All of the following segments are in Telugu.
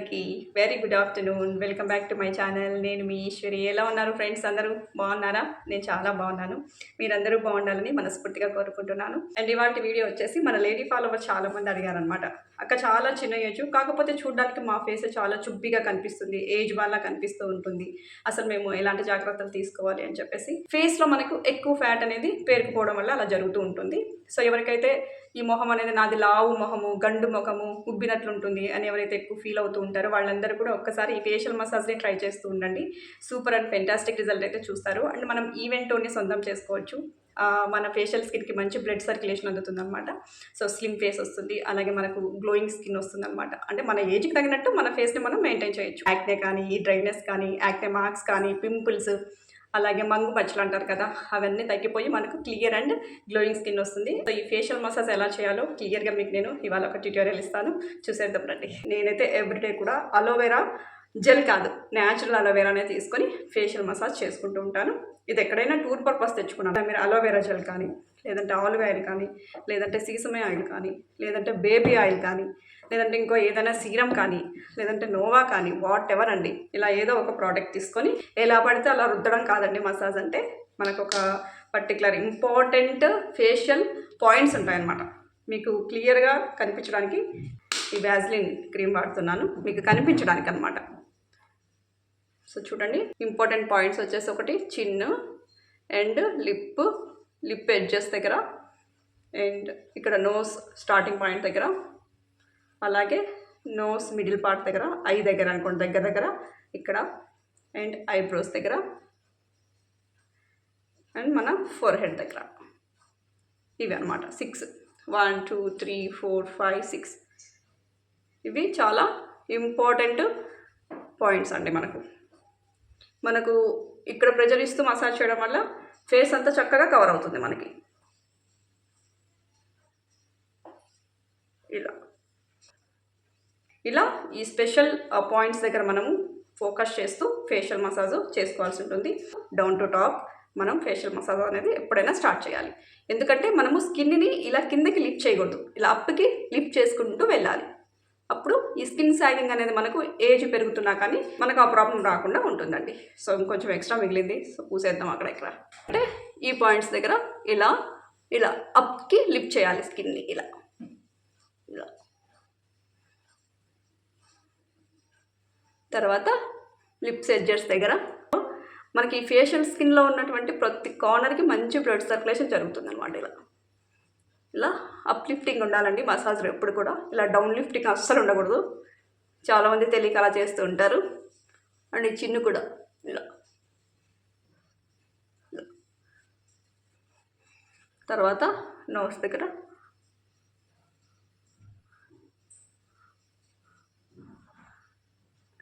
aquí very good afternoon welcome back to my channel నేను మీ ఈశ్వరి. ఎలా ఉన్నారు ఫ్రెండ్స్ అందరూ? బాగున్నారా? నేను చాలా బాగున్నాను. మీరందరూ బాగుండాలని మనస్ఫూర్తిగా కోరుకుంటున్నాను. అండ్ ఇవాళ వీడియో వచ్చేసి మన లేడీ ఫాలోవర్ చాలా మంది అడిగారనమాట అక్క చాలా చిన్న ఏజ్ కాకపోతే చూడడానికి మా ఫేస్ చాలా చుబ్బిగా కనిపిస్తుంది ఏజ్ వల్ల కనిపిస్తూ ఉంటుంది. అసలు మేము ఎలాంటి జాగ్రత్తలు తీసుకోవాలి అని చెప్పేసి ఫేస్లో మనకు ఎక్కువ ఫ్యాట్ అనేది పేరుకుపోవడం వల్ల అలా జరుగుతూ ఉంటుంది. సో ఎవరికైతే ఈ మొహం అనేది నాది లావు మొహము గండు ముఖము ఉబ్బినట్లు ఉంటుంది అని ఎవరైతే ఎక్కువ ఫీల్ అవుతూ ఉంటారో వాళ్ళందరూ కూడా ఒక్కసారి ఈ ఫేషియల్ మసాజ్ని ట్రై చేస్తూ ఉండండి. సూపర్ అండ్ ఫెంటాస్టిక్ రిజల్ట్ అయితే చూస్తారు. అండ్ మనం ఈవెంట్ సొంతం చేసుకోవచ్చు. మన ఫేషియల్ స్కిన్కి మంచి బ్లడ్ సర్క్యులేషన్ అందుతుంది అనమాట సో స్లిమ్ ఫేస్ వస్తుంది. అలాగే మనకు గ్లోయింగ్ స్కిన్ వస్తుంది అనమాట అంటే మన ఏజ్కి తగినట్టు మన ఫేస్ని మనం మెయింటైన్ చేయొచ్చు. యాక్నే కానీ డ్రైనెస్ కానీ యాక్నే మార్క్స్ కానీ పింపుల్స్ అలాగే మంగు మచ్చలు అంటారు కదా అవన్నీ తగ్గిపోయి మనకు క్లియర్ అండ్ గ్లోయింగ్ స్కిన్ వస్తుంది. సో ఈ ఫేషియల్ మసాజ్ ఎలా చేయాలో క్లియర్గా మీకు నేను ఇవాళ ఒక ట్యూటోరియల్ ఇస్తాను. చూసేద్దాం రండి. నేనైతే ఎవ్రీడే కూడా అలోవెరా జెల్ కాదు న్యాచురల్ అలోవెరానే తీసుకొని ఫేషియల్ మసాజ్ చేసుకుంటూ ఉంటాను. ఇది ఎక్కడైనా టూర్ పర్పస్ తెచ్చుకున్నాను. మీరు అలోవెరా జెల్ కానీ లేదంటే ఆలివ్ ఆయిల్ కానీ లేదంటే సీసమే ఆయిల్ కానీ లేదంటే బేబీ ఆయిల్ కానీ లేదంటే ఇంకో ఏదైనా సీరం కానీ లేదంటే నోవా కానీ వాట్ ఎవర్ అండి. ఇలా ఏదో ఒక ప్రోడక్ట్ తీసుకొని ఎలా పడితే అలా రుద్దడం కాదండి మసాజ్ అంటే. మనకు ఒక పర్టికులర్ ఇంపార్టెంట్ ఫేషియల్ పాయింట్స్ ఉంటాయన్నమాట. మీకు క్లియర్గా కనిపించడానికి ఈ వ్యాజ్లిన్ క్రీమ్ వాడుతున్నాను. మీకు కనిపించడానికి అనమాట సో చూడండి ఇంపార్టెంట్ పాయింట్స్ వచ్చేసి ఒకటి chin and lip lip edges దగ్గర. అండ్ ఇక్కడ నోస్ స్టార్టింగ్ పాయింట్ దగ్గర. అలాగే నోస్ మిడిల్ పార్ట్ దగ్గర ఐ దగ్గర అనుకోండి దగ్గర దగ్గర ఇక్కడ అండ్ ఐబ్రోస్ దగ్గర అండ్ మన ఫోర్ హెడ్ దగ్గర. ఇవి అనమాట six one two three four five six ఇవి చాలా ఇంపార్టెంట్ పాయింట్స్ అండి మనకు. మనకు ఇక్కడ ప్రెజర్ ఇస్తూ మసాజ్ చేయడం వల్ల ఫేస్ అంతా చక్కగా కవర్ అవుతుంది మనకి. ఇలా. ఇలా ఈ స్పెషల్ పాయింట్స్ దగ్గర మనము ఫోకస్ చేస్తూ ఫేషియల్ మసాజ్ చేసుకోవాల్సి ఉంటుంది. డౌన్ టు టాప్ మనం ఫేషియల్ మసాజ్ అనేది ఎప్పుడైనా స్టార్ట్ చేయాలి. ఎందుకంటే మనము స్కిన్ని ఇలా కిందకి లిఫ్ట్ చేయకూడదు. ఇలా అప్కి లిఫ్ట్ చేసుకుంటూ వెళ్ళాలి. అప్పుడు ఈ స్కిన్ సాగింగ్ అనేది మనకు ఏజ్ పెరుగుతున్నా కానీ మనకు ఆ ప్రాబ్లం రాకుండా ఉంటుందండి. సో ఇంకొంచెం ఎక్స్ట్రా మిగిలింది. సో పూసేద్దాం అక్కడ ఇక్కడ అంటే ఈ పాయింట్స్ దగ్గర ఇలా ఇలా అప్కి లిఫ్ట్ చేయాలి స్కిన్ని ఇలా. ఇలా. తర్వాత లిప్స్ ఎడ్జెస్ దగ్గర. మనకి ఫేషియల్ స్కిన్లో ఉన్నటువంటి ప్రతి కార్నర్కి మంచి బ్లడ్ సర్క్యులేషన్ జరుగుతుంది అనమాట ఇలా. ఇలా అప్లిఫ్టింగ్ ఉండాలండి మసాజ్ ఎప్పుడు కూడా. ఇలా డౌన్ లిఫ్టింగ్ అస్సలు ఉండకూడదు. చాలామంది తెలియక అలా చేస్తూ ఉంటారు. అండ్ ఈ చిన్ను కూడా. ఇలా. తర్వాత నోస్ దగ్గర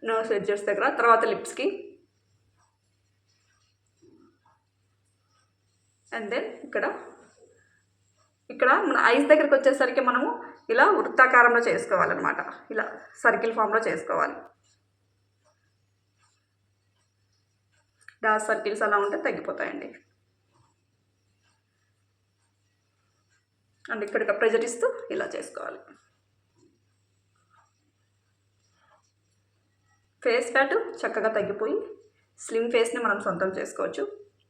నోస్ ఎడ్జెస్ దగ్గర తర్వాత లిప్స్కి అండ్ దెన్ ఇక్కడ. ఇక్కడ మన ఐస్ దగ్గరికి వచ్చేసరికి మనము ఇలా వృత్తాకారంలో చేసుకోవాలన్నమాట. ఇలా సర్కిల్ ఫామ్లో చేసుకోవాలి. డార్క్ సర్కిల్స్ అలా ఉంటే తగ్గిపోతాయండి. అండ్ ఇక్కడ ప్రెజర్ ఇస్తూ ఇలా చేసుకోవాలి. ఫేస్ ఫ్యాట్ చక్కగా తగ్గిపోయి స్లిమ్ ఫేస్ని మనం సొంతం చేసుకోవచ్చు.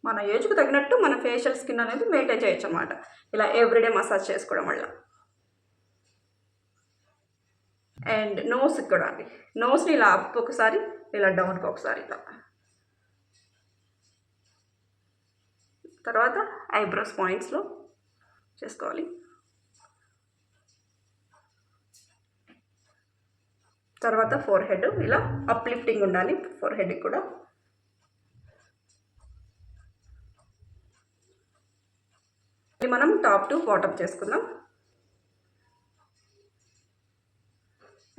మన ఏజ్కు తగినట్టు మన ఫేషియల్ స్కిన్ అనేది మెయింటైన్ చేయొచ్చు అనమాట ఇలా ఎవ్రీడే మసాజ్ చేసుకోవడం వల్ల. అండ్ నోస్ కూడా అండి. నోస్ని ఇలా అప్ ఒకసారి ఇలా డౌన్కి ఒకసారి ఇలా. తర్వాత ఐబ్రోస్ పాయింట్స్లో చేసుకోవాలి. తర్వాత ఫోర్ హెడ్ ఇలా అప్లిఫ్టింగ్ ఉండాలి. ఫోర్ హెడ్కి కూడా. ఇది మనం టాప్ టు బాటమ్ చేసుకుందాం.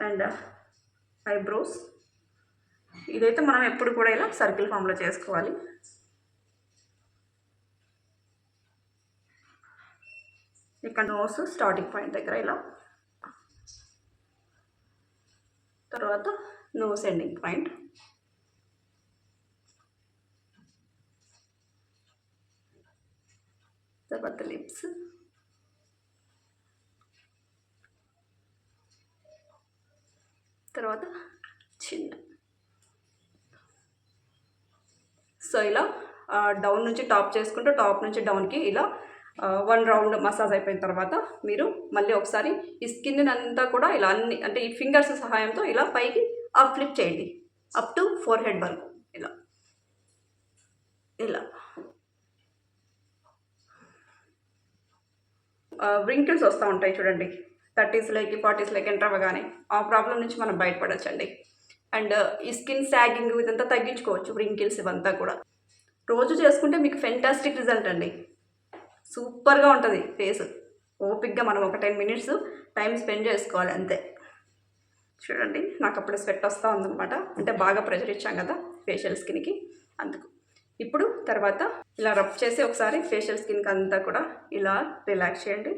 అండ్ ఐబ్రోస్ ఇదైతే మనం ఎప్పుడు కూడా ఇలా సర్కిల్ ఫామ్లో చేసుకోవాలి. ఇక్కడ నోస్ స్టార్టింగ్ పాయింట్ దగ్గర ఇలా. తర్వాత నో సెండింగ్ పాయింట్ తర్వాత లిప్స్ తర్వాత చిన్న సో ఇలా డౌన్ నుంచి టాప్ చేసుకుంటూ టాప్ నుంచి డౌన్కి ఇలా వన్ రౌండ్ మసాజ్ అయిపోయిన తర్వాత మీరు మళ్ళీ ఒకసారి ఈ స్కిన్ అంతా కూడా ఇలా అన్ని అంటే ఈ ఫింగర్స్ సహాయంతో ఇలా పైకి అప్ ఫ్లిప్ చేయండి. అప్ టు ఫోర్ హెడ్ వరకు. ఇలా. ఇలా. వ్రింకిల్స్ వస్తూ ఉంటాయి చూడండి. థర్టీస్లోకి ఫార్టీస్లోకి ఎంటర్ అవ్వగానే ఆ ప్రాబ్లం నుంచి మనం బయటపడచ్చండి. అండ్ ఈ స్కిన్ సాగింగ్ ఇదంతా తగ్గించుకోవచ్చు వ్రింకిల్స్ ఇవంతా కూడా. రోజు చేసుకుంటే మీకు ఫెంటాస్టిక్ రిజల్ట్ అండి. సూపర్గా ఉంటుంది ఫేస్. ఓపిక్గా మనం ఒక టెన్ మినిట్స్ టైం స్పెండ్ చేసుకోవాలి అంతే. చూడండి నాకు అప్పుడు స్వెట్ వస్తూ ఉందన్నమాట. అంటే బాగా ప్రెషర్ ఇచ్చాం కదా ఫేషియల్ స్కిన్కి అందుకు. ఇప్పుడు తర్వాత ఇలా రబ్ చేసి ఒకసారి ఫేషియల్ స్కిన్కి అంతా కూడా ఇలా రిలాక్స్ చేయండి.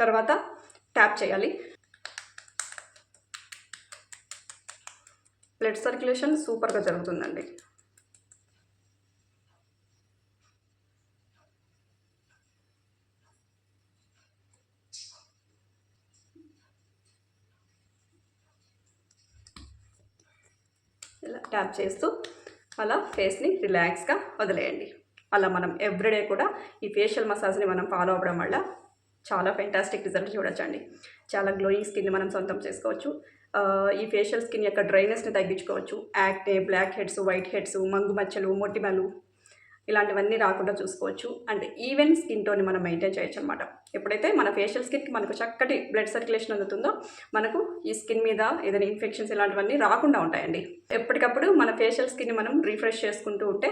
తర్వాత ట్యాప్ చేయాలి. బ్లడ్ సర్క్యులేషన్ సూపర్గా జరుగుతుందండి. ఇలా ట్యాప్ చేస్తూ అలా ఫేస్ని రిలాక్స్గా వదిలేయండి. అలా మనం ఎవ్రీడే కూడా ఈ ఫేషియల్ మసాజ్ని మనం ఫాలో అవ్వడం వల్ల చాలా ఫెంటాస్టిక్ రిజల్ట్ చూడొచ్చండి. చాలా గ్లోయింగ్ స్కిన్ని మనం సొంతం చేసుకోవచ్చు. ఈ ఫేషియల్ స్కిన్ యొక్క డ్రైనెస్ని తగ్గించుకోవచ్చు. Acne blackheads whiteheads మంగు మచ్చలు మొటిమలు ఇలాంటివన్నీ రాకుండా చూసుకోవచ్చు. అండ్ ఈవెన్ స్కిన్ టోన్ని మనం మెయింటైన్ చేయొచ్చు అనమాట ఎప్పుడైతే మన ఫేషియల్ స్కిన్కి మనకు చక్కటి బ్లడ్ సర్క్యులేషన్ అందుతుందో మనకు ఈ స్కిన్ మీద ఏదైనా ఇన్ఫెక్షన్స్ ఇలాంటివన్నీ రాకుండా ఉంటాయండి. ఎప్పటికప్పుడు మన ఫేషియల్ స్కిన్ని మనం రీఫ్రెష్ చేసుకుంటూ ఉంటే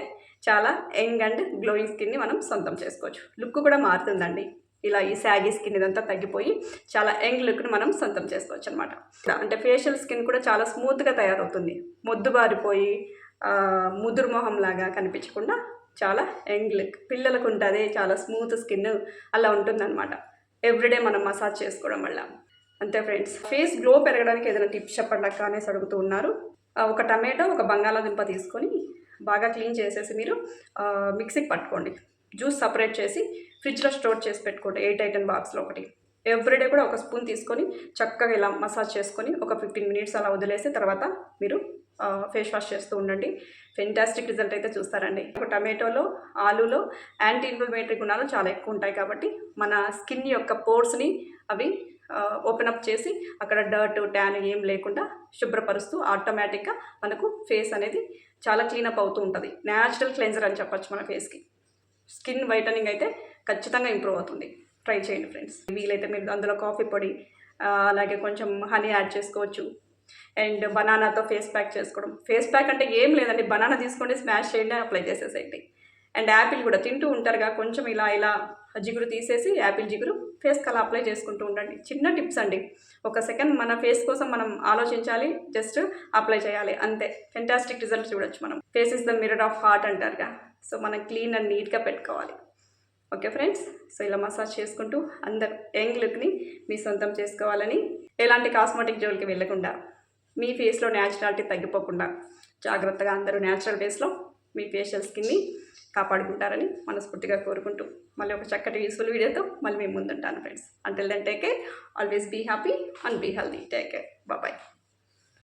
చాలా యంగ్ అండ్ గ్లోయింగ్ స్కిన్ని మనం సొంతం చేసుకోవచ్చు. లుక్ కూడా మారుతుందండి. ఇలా ఈ శాగీ స్కిన్ ఇదంతా తగ్గిపోయి చాలా యంగ్ లుక్ని మనం సొంతం చేసుకోవచ్చు అనమాట అంటే ఫేషియల్ స్కిన్ కూడా చాలా స్మూత్గా తయారవుతుంది. మొద్దుబారిపోయి ముదురు మొహం లాగా కనిపించకుండా చాలా యంగ్ లుక్. పిల్లలకు ఉంటుంది చాలా స్మూత్ స్కిన్ అలా ఉంటుందన్నమాట. ఎవ్రీడే మనం మసాజ్ చేసుకోవడం వల్ల. అంతే ఫ్రెండ్స్. ఫేస్ గ్లో పెరగడానికి ఏదైనా టిప్స్ చెప్పండి అక్క అనేసి అడుగుతూ ఉన్నారు. ఒక టమాటో ఒక బంగాళాదుంప తీసుకొని బాగా క్లీన్ చేసేసి మీరు మిక్సీకి పట్టుకోండి. జ్యూస్ సపరేట్ చేసి ఫ్రిడ్జ్లో స్టోర్ చేసి పెట్టుకోండి. ఎయిట్ ఐటన్ బాక్స్లో ఒకటి. ఎవ్రీడే కూడా ఒక స్పూన్ తీసుకొని చక్కగా ఇలా మసాజ్ చేసుకొని ఒక ఫిఫ్టీన్ మినిట్స్ అలా వదిలేసి తర్వాత మీరు ఫేస్ వాష్ చేస్తూ ఉండండి. ఫెంటాస్టిక్ రిజల్ట్ అయితే చూస్తారండి. ఒక టమాటోలో ఆలూలో యాంటీ ఇన్ఫ్లమేటరీ గుణాలు చాలా ఎక్కువ ఉంటాయి కాబట్టి మన స్కిన్ యొక్క పోర్స్ని అవి ఓపెన్ అప్ చేసి అక్కడ డర్ట్ ట్యాన్ ఏం లేకుండా శుభ్రపరుస్తూ ఆటోమేటిక్గా మనకు ఫేస్ అనేది చాలా క్లీనప్ అవుతూ ఉంటుంది. న్యాచురల్ క్లెన్జర్ అని చెప్పచ్చు మన ఫేస్కి స్కిన్ వైటనింగ్ అయితే ఖచ్చితంగా ఇంప్రూవ్ అవుతుంది. ట్రై చేయండి ఫ్రెండ్స్. వీలైతే మీరు అందులో కాఫీ పొడి అలాగే కొంచెం హనీ యాడ్ చేసుకోవచ్చు. అండ్ బనానాతో ఫేస్ ప్యాక్ చేసుకోవడం. ఫేస్ ప్యాక్ అంటే ఏం లేదండి బనానా తీసుకోండి స్మాష్ చేయండి అప్లై చేసేసేయండి. అండ్ యాపిల్ కూడా తింటూ ఉంటారుగా కొంచెం ఇలా ఇలా జిగురు తీసేసి యాపిల్ జిగురు ఫేస్కి అలా అప్లై చేసుకుంటూ ఉండండి. చిన్న టిప్స్ అండి. ఒక సెకండ్ మన ఫేస్ కోసం మనం ఆలోచించాలి జస్ట్ అప్లై చేయాలి అంతే. ఫెంటాస్టిక్ రిజల్ట్ చూడొచ్చు మనం. Face is the mirror of heart అంటారుగా సో మనం క్లీన్ అండ్ నీట్గా పెట్టుకోవాలి. Okay friends? సో ఇలా మసాజ్ చేసుకుంటూ అందరు యంగ్ లుక్ని మీ సొంతం చేసుకోవాలని ఎలాంటి కాస్మెటిక్ జోలికి వెళ్ళకుండా మీ ఫేస్లో న్యాచురాలిటీ తగ్గిపోకుండా జాగ్రత్తగా అందరూ న్యాచురల్ ఫేస్లో మీ ఫేషియల్ స్కిన్ని కాపాడుకుంటారని మనస్ఫూర్తిగా కోరుకుంటూ మళ్ళీ ఒక చక్కటి యూస్ఫుల్ వీడియోతో మళ్ళీ మేము ముందుంటాను friends. Until then take care always be happy and be healthy take care bye